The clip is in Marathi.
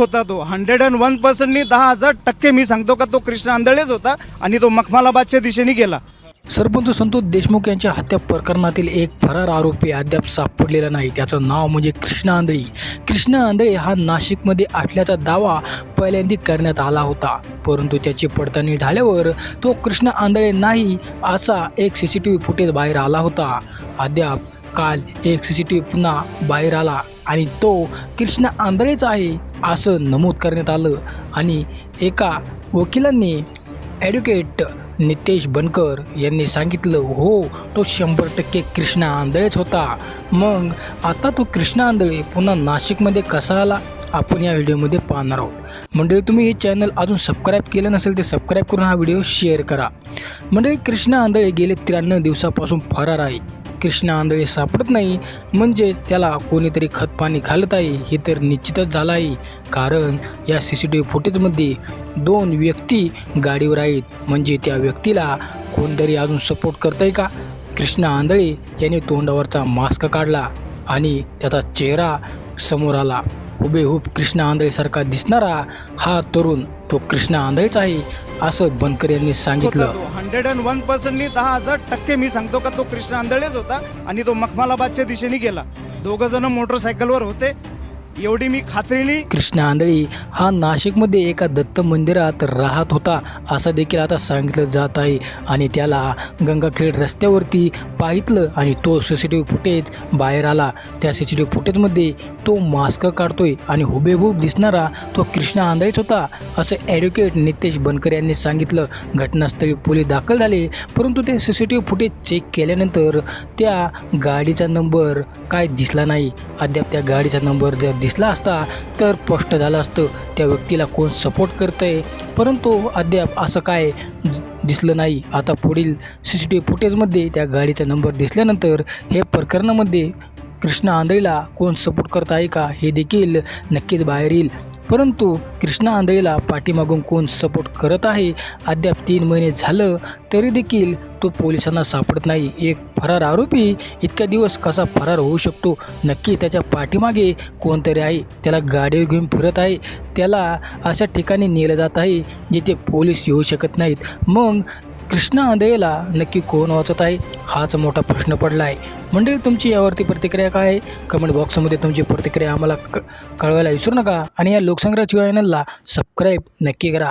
होता तो. हंड्रेड अँड वन पर्सेंटनी दहा हजार टक्के मी सांगतो का तो कृष्ण आंधळेच होता आणि तो मखमालाबादच्या दिशेने गेला. सरपंच संतोष देशमुख यांच्या हत्या प्रकरणातील एक फरार आरोपी अद्याप सापडलेला नाही. त्याचं नाव म्हणजे कृष्ण आंधळी. कृष्ण आंधळे हा नाशिकमध्ये आटल्याचा दावा पहिल्यांदा करण्यात आला होता. परंतु त्याची पडताळणी झाल्यावर तो कृष्ण आंधळे नाही असा एक C C T V footage बाहेर आला होता. अद्याप काल एक सी सी टी व्ही पुन्हा बाहेर आला आणि तो कृष्ण आंधळेच आहे असं नमूद करण्यात आलं आणि एका वकिलांनी ॲडव्होकेट नितेश बनकर यांनी सांगितलं हो तो शंभर टक्के कृष्णा आंधळेच होता. मग आता तो कृष्णा आंधळे पुन्हा नाशिकमध्ये कसा आला? आपण या व्हिडिओमध्ये पाहणार आहोत. मंडळी तुम्ही हे चॅनल अजून सबस्क्राईब केलं नसेल ते सबस्क्राईब करून हा व्हिडिओ शेअर करा. मंडळी कृष्णा आंधळे गेले त्र्याण्णव दिवसापासून फरार आहे. कृष्ण आंधळे सापडत नाही. म्हणजेच त्याला कोणीतरी खतपाणी घालत आहे. हे तर निश्चितच झालं आहे कारण या सी सी टी व्ही फुटेजमध्ये दोन व्यक्ती गाडीवर आहेत. म्हणजे त्या व्यक्तीला कोणतरी अजून सपोर्ट करत आहे का? कृष्ण आंधळे याने तोंडावरचा मास्क काढला आणि त्याचा चेहरा समोर आला. हुबेहूब कृष्ण आंधळेसारखा दिसणारा हा तरुण तो कृष्णा आंधळेच आहे असं बनकर यांनी सांगितलं. तो. हंड्रेड अँड वन पर्सेंटली दहा हजार टक्के मी सांगतो का तो कृष्णा आंधळेच होता आणि तो मखमालाबादच्या दिशेने गेला. दोघं जण मोटरसायकलवर होते. एवढी मी खात्रीने कृष्ण आंधळी हा नाशिकमध्ये एका दत्त मंदिरात राहत होता असं देखील आता सांगितलं जात आहे. आणि त्याला गंगाखेड रस्त्यावरती पाहितलं आणि तो C C T V footage बाहेर आला. त्या सी सी टी व्ही फुटेजमध्ये तो मास्क काढतोय आणि हुबेहूब दिसणारा तो कृष्ण आंधळीच होता असं ॲडव्होकेट नितेश बनकर यांनी सांगितलं. घटनास्थळी पोलीस दाखल झाले परंतु ते C C T V footage check केल्यानंतर त्या गाडीचा नंबर काय दिसला नाही. अद्याप त्या गाडीचा नंबर जर दिसला असता तर स्पष्ट झालं असतं त्या व्यक्तीला कोण सपोर्ट करतं आहे परंतु अद्याप असं काय दिसलं नाही. आता पुढील सी सी टी व्ही फुटेजमध्ये त्या गाडीचा नंबर दिसल्यानंतर हे प्रकरणामध्ये कृष्णा आंधळीला कोण सपोर्ट करत आहे का हे देखील नक्कीच बाहेर येईल. परंतु कृष्णा आंधळीला पाठीमागून कोण सपोर्ट करत आहे? अद्याप तीन महिने झालं तरी देखील तो पोलिसांना सापडत नाही. एक फरार आरोपी इतक्या दिवस कसा फरार होऊ शकतो? नक्की त्याच्या पाठीमागे कोणतरी आहे? त्याला गाडीवर घेऊन फिरत आहे. त्याला अशा ठिकाणी नेलं जात आहे जिथे पोलीस येऊ शकत नाहीत. मग कृष्णा आंधळेला नक्की कोण वाचत आहे? हाच मोठा प्रश्न पडला आहे मंडळी तुमची यावरती प्रतिक्रिया काय आहे? कमेंट बॉक्समध्ये तुमची प्रतिक्रिया आम्हाला क कळवायला विसरू नका. आणि या लोकसंग्रह चॅनलला सबस्क्राईब नक्की करा.